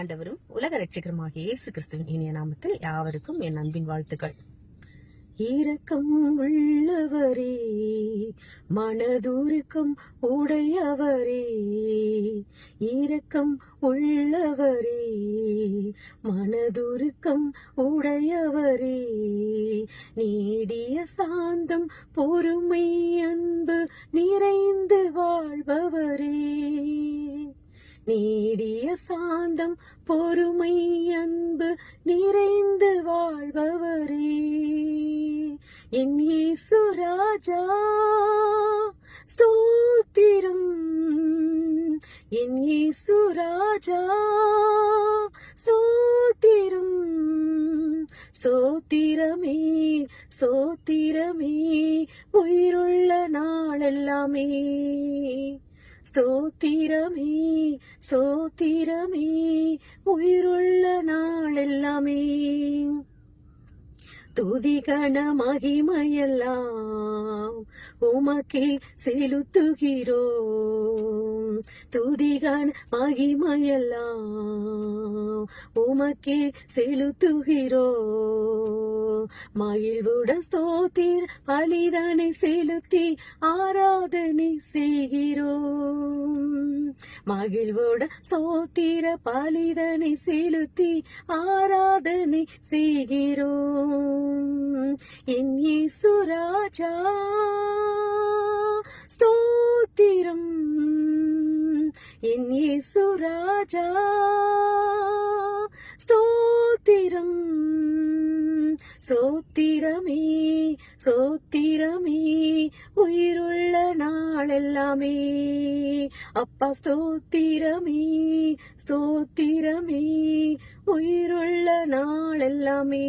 ஆண்டவரும் உலக ரட்சகருமாகிய இயேசு கிறிஸ்துவின் இனிய நாமத்தில் யாவருக்கும் என் அன்பின் வாழ்த்துக்கள். இரக்கம் உள்ளவரே மனதுருக்கம் உடையவரே இரக்கம் உள்ளவரே மனதுருக்கம் உடையவரே நீடிய சாந்தம் பொறுமை அன்பு நிறைந்து வாழ்பவரே. நீடிய சாந்தம் பொறுமை அன்பு நிறைந்து வாழ்பவரே. என் இயேசு ராஜா ஸ்தோத்திரம். என் இயேசு ராஜா சோத்திரம் சோத்திரமே சோத்திரமே உயிருள்ள நாளெல்லாமே. ஸ்தோத்திரமே சோத்திரமே உயிருள்ள நாளெல்லாமே. துதி கண மகிமையெல்லாம் உமக்கே செலுத்துகிறோம். துதி கண மகிமையெல்லாம் உமக்கே செலுத்துகிறோம். மகிழ்வுட ஸ்தோத்திர் பலிதனை செலுத்தி ஆராதனை செய்கிறோம். மகிழ்வோட ஸ்தோத்திர பலிதனை செலுத்தி ஆராதனை செய்கிறோம். என் ஈசுராஜா ஸ்தோத்திரம். என் ஈசுராஜா ஸ்தோத்திரம். சோத்திரமே சோத்திரமே உயிருள்ள நாளெல்லாமே. அப்பா ஸ்தோத்திரமே ஸ்தோத்திரமே உயிருள்ள நாளெல்லாமே.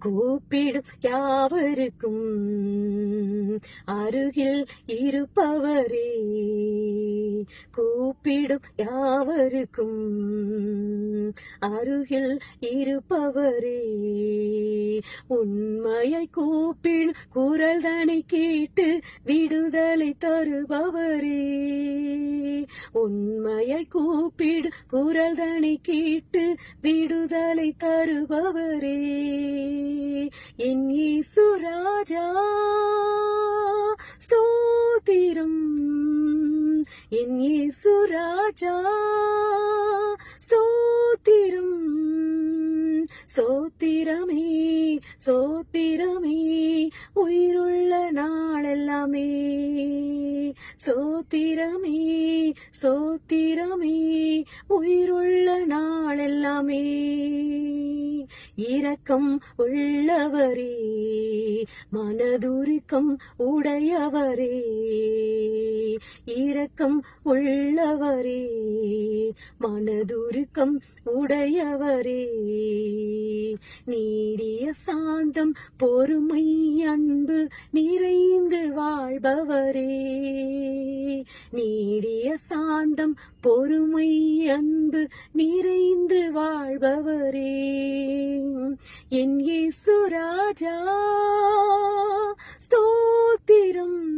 கூப்பிடும் யாவருக்கும். அருகில் இருப்பவரே கூப்பிடும் யாவருக்கும். அருகில் இருப்பவரே உண்மையை கூப்பிடும் குரல் தனை கேட்டு விடுதலை தருபவரே. உண்மையை கூப்பிடும் குரல் தனை கேட்டு விடுதலை தருபவரே. என் இயேசு ஸ்தோத்திரம். என் இயேசு ஸ்தோத்திரம். சோத்திரமே சோத்திரமே உயிருள்ள நாளெல்லாமே. சோத்திரமே சோத்திரமே உயிருள்ள நாளெல்லாமே. இரக்கம் உள்ளவரே மனதுருக்கம் உடையவரே. இரக்கம் உள்ளவரே மனதுருக்கம் உடையவரே. நீடிய சாந்தம் பொறுமை அன்பு நிறைந்து வாழ்பவரே. நீடிய சாந்தம் பொறுமை அன்பு நிறைந்து வாழ்பவரே. என் இயேசு ராஜா. ஸ்தோத்திரம்.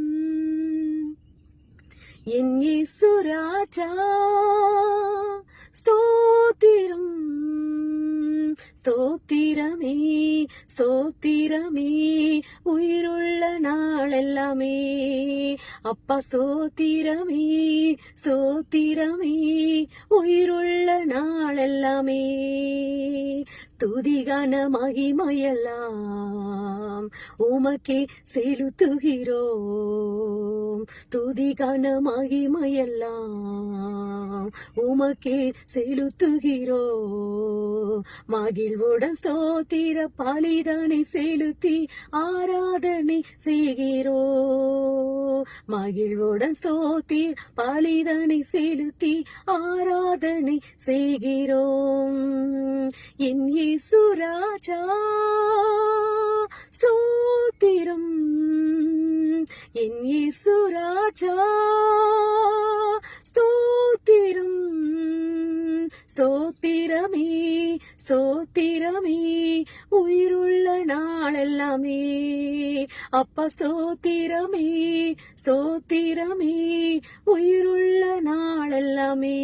என் இயேசு ராஜா. ஸ்தோத்திரம். ஸ்தோத்திரமே ஸ்தோத்திரமே. உயிருள்ள நாளெல்லாமே. அப்பா ஸ்தோத்திரமே ஸ்தோத்திரமே. உயிருள்ள நாளெல்லாமே. துதிகான மகிமையெல்லாம் உமக்கே செலுத்துகிறோம். துதிகான மகிமையெல்லாம் உமக்கே செலுத்துகிறோம். மகிழ்வுடன் ஸ்தோத்திர பலிதனை செலுத்தி ஆராதனை செய்கிறோ மகிழ்வுடன் ஸ்தோத்திர பலிதனை செலுத்தி ஆராதனை செய்கிறோம். என் இயேசு ராஜா என் இயேசு ஸ்தோத்திரம் ஸ்தோத்திரம் ஸ்தோத்திரமே ஸ்தோத்திரமே உயிருள்ள நாளெல்லாமே. அப்பா ஸ்தோத்திரமே ஸ்தோத்திரமே உயிருள்ள நாளெல்லாமே.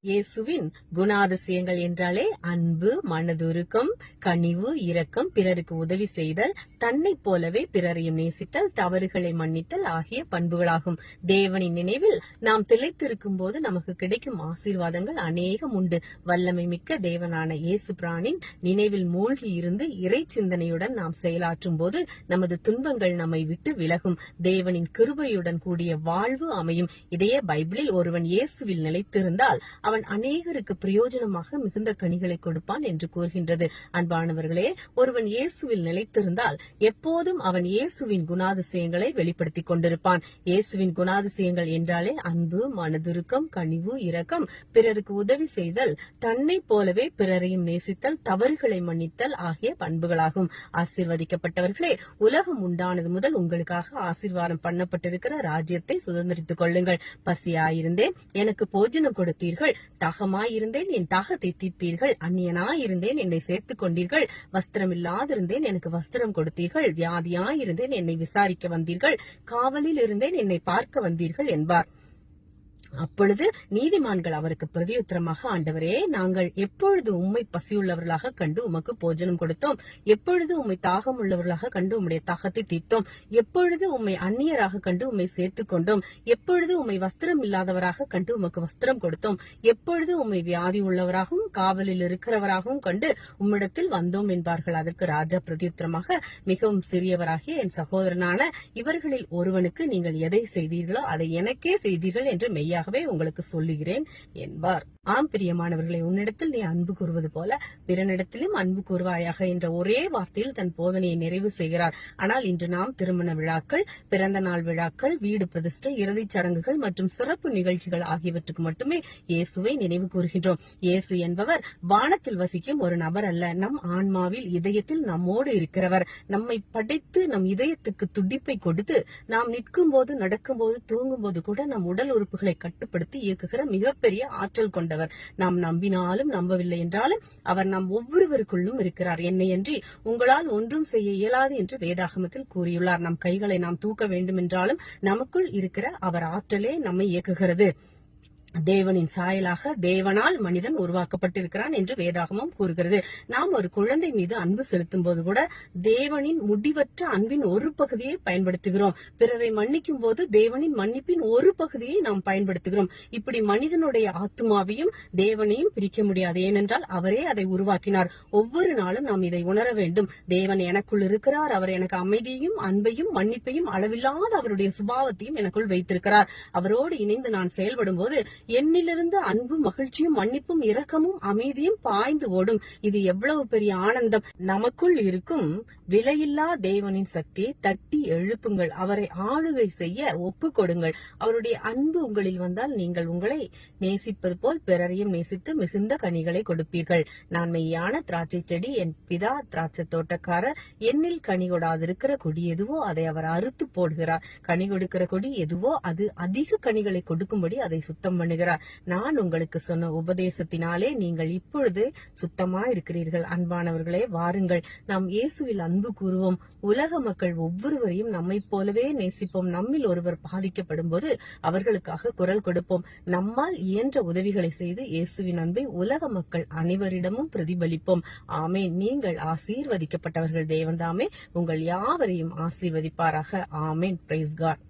இயேசுவின் குணாதிசயங்கள் என்றாலே அன்பு மனதுருக்கம் கனிவு இரக்கம் பிறருக்கு உதவி செய்தல் தன்னைப் போலவே பிறரையும் நேசித்தல் தவறுகளை மன்னித்தல் ஆகிய பண்புகளாகும். தேவனின் நினைவில் நாம் திளைத்திருக்கும் போது நமக்கு கிடைக்கும் ஆசீர்வாதங்கள் அநேகம் உண்டு. வல்ல வல்லமை மிக்க தேவனான இயேசு பிரானின் நினைவில் மூழ்கி இருந்து இறை சிந்தனையுடன் நாம் செயலாற்றும் போது நமது துன்பங்கள் நம்மை விட்டு விலகும். தேவனின் கிருபையுடன் கூடிய வாழ்வு அமையும். இதையே பைபிளில் ஒருவன் இயேசுவில் நிலைத்திருந்தால் அவன் அநேகருக்கு பிரயோஜனமாக மிகுந்த கனிகளை கொடுப்பான் என்று கூறுகின்றது. அன்பானவர்களே ஒருவன் இயேசுவில் நிலைத்திருந்தால் எப்போதும் அவன் இயேசுவின் குணாதிசயங்களை வெளிப்படுத்திக் கொண்டிருப்பான். இயேசுவின் குணாதிசயங்கள் என்றாலே அன்பு மனதுருக்கம் கனிவு இரக்கம் பிறருக்கு உதவி செய்தல் தன் தன்னை போலவே பிறரையும் நேசித்தல் தவறுகளை மன்னித்தல் ஆகிய பண்புகளாகும். ஆசீர்வதிக்கப்பட்டவர்களே உலகம் உண்டானது முதல் உங்களுக்காக ஆசீர்வாதம் பண்ணப்பட்டிருக்கிற ராஜ்யத்தை சுதந்திரித்துக் கொள்ளுங்கள். பசியாயிருந்தேன் எனக்கு போஜனம் கொடுத்தீர்கள். தாகமாயிருந்தேன் என் தாகத்தை தீர்த்தீர்கள். அந்நியனாயிருந்தேன் என்னை சேர்த்துக் கொண்டீர்கள். வஸ்திரம் இல்லாதிருந்தேன் எனக்கு வஸ்திரம் கொடுத்தீர்கள். வியாதியாயிருந்தேன் என்னை விசாரிக்க வந்தீர்கள். காவலில் இருந்தேன் என்னை பார்க்க வந்தீர்கள் என்பார். அப்பொழுது நீதிமான்கள் அவருக்கு பிரதியுத்தரமாக ஆண்டவரே நாங்கள் எப்பொழுது உம்மை பசியுள்ளவர்களாக கண்டு உமக்கு போஜனம் கொடுத்தோம்? எப்பொழுது உம்மை தாகம் உள்ளவர்களாக கண்டு உம்முடைய தாகத்தை தீர்த்தோம்? எப்பொழுது உம்மை அந்நியராக கண்டு உம்மை சேர்த்துக் கொண்டோம்? எப்பொழுது உம்மை வஸ்திரம் இல்லாதவராக கண்டு உமக்கு வஸ்திரம் கொடுத்தோம்? எப்பொழுது உம்மை வியாதி உள்ளவராகவும் காவலில் இருக்கிறவராகவும் கண்டு உம்மிடத்தில் வந்தோம்? என்பார்கள். அதற்கு ராஜா பிரதியுத்தரமாக மிகவும் சிறியவராகிய என் சகோதரனான இவர்களில் ஒருவனுக்கு நீங்கள் எதை செய்தீர்களோ அதை எனக்கே செய்தீர்கள் என்று மெய்யாகவே உங்களுக்கு சொல்லுகிறேன் என்பார். ஆம் பிரியமானவர்களை உன்னிடத்தில் நீ அன்பு கூறுவது போல பிறனிடத்திலும் அன்பு கூறுவாயாக என்ற ஒரே வார்த்தையில் தன் போதனையை நிறைவு செய்கிறார். ஆனால் இன்று நாம் திருமண விழாக்கள் பிறந்த நாள் விழாக்கள் வீடு பிரதிஷ்டை இறுதிச் சடங்குகள் மற்றும் சிறப்பு நிகழ்ச்சிகள் ஆகியவற்றுக்கு மட்டுமே இயேசுவை நினைவு கூறுகின்றோம். இயேசு என்பவர் வானத்தில் வசிக்கும் ஒரு நபர் அல்ல. நம் ஆன்மாவில் இதயத்தில் நம்மோடு இருக்கிறவர். நம்மை படைத்து நம் இதயத்துக்கு துடிப்பை கொடுத்து நாம் நிற்கும் போது நடக்கும் போது தூங்கும் போது கூட நம் உடல் உறுப்புகளை கட்டுப்படுத்தி இயக்குகிற மிகப்பெரிய ஆற்றல் கொண்டவர். நாம் நம்பினாலும் நம்பவில்லை என்றாலும் அவர் நம் ஒவ்வொருவருக்குள்ளும் இருக்கிறார். என்னையன்றி உங்களால் ஒன்றும் செய்ய இயலாது என்று வேதாகமத்தில் கூறியுள்ளார். நம் கைகளை நாம் தூக்க வேண்டும் என்றாலும் நமக்குள் இருக்கிற அவர் ஆற்றலே நம்மை இயக்குகிறது. தேவனின் சாயலாக தேவனால் மனிதன் உருவாக்கப்பட்டிருக்கிறான் என்று வேதாகமம் கூறுகிறது. நாம் ஒரு குழந்தை மீது அன்பு செலுத்தும் போது கூட தேவனின் முடிவற்ற அன்பின் ஒரு பகுதியை பயன்படுத்துகிறோம். பிறரை மன்னிக்கும் போது தேவனின் மன்னிப்பின் ஒரு பகுதியை நாம் பயன்படுத்துகிறோம். இப்படி மனிதனுடைய ஆத்மாவையும் தேவனையும் பிரிக்க முடியாது. ஏனென்றால் அவரே அதை உருவாக்கினார். ஒவ்வொரு நாளும் நாம் இதை உணர வேண்டும். தேவன் எனக்குள் இருக்கிறார். அவர் எனக்கு அமைதியையும் அன்பையும் மன்னிப்பையும் அளவில்லாத அவருடைய சுபாவத்தையும் எனக்குள் வைத்திருக்கிறார். அவரோடு இணைந்து நான் செயல்படும் போது என்னிலிருந்து அன்பும் மகிழ்ச்சியும் மன்னிப்பும் இரக்கமும் அமைதியும் பாய்ந்து ஓடும். இது எவ்வளவு பெரிய ஆனந்தம். நமக்குள் இருக்கும் விலையில்லா தேவனின் சக்தியை தட்டி எழுப்புங்கள். அவரை ஆளுகை செய்ய ஒப்பு கொடுங்கள். அவருடைய அன்பு உங்களில் வந்தால் நீங்கள் உங்களை நேசிப்பது போல் பிறரையும் நேசித்து மிகுந்த கனிகளை கொடுப்பீர்கள். நான் மெய்யான திராட்சை செடி என் பிதா திராட்சை தோட்டக்காரர் என்னில் கனி கொடாதிருக்கிற கொடி எதுவோ அதை அவர் அறுத்து போடுகிறார். கனி கொடுக்கிற கொடி எதுவோ அது அதிக கனிகளை கொடுக்கும்படி அதை சுத்தம் பண்ணி பண்ணுகிறார் நான் உங்களுக்கு சொன்ன உபதேசத்தினாலே நீங்கள் இப்பொழுது சுத்தமா இருக்கிறீர்கள் அன்பானவர்களே வாருங்கள். நாம் இயேசுவில் அன்பு கூறுவோம். உலக மக்கள் ஒவ்வொருவரையும் நம்மை போலவே நேசிப்போம். நம்மில் ஒருவர் பாதிக்கப்படும் போது அவர்களுக்காக குரல் கொடுப்போம். நம்மால் இயன்ற உதவிகளை செய்து இயேசுவின் அன்பை உலக மக்கள் அனைவரிடமும் பிரதிபலிப்போம். ஆமே நீங்கள் ஆசீர்வதிக்கப்பட்டவர்கள் தேவன்தாமே உங்கள் யாவரையும் ஆசீர்வதிப்பாராக. ஆமேன். Price God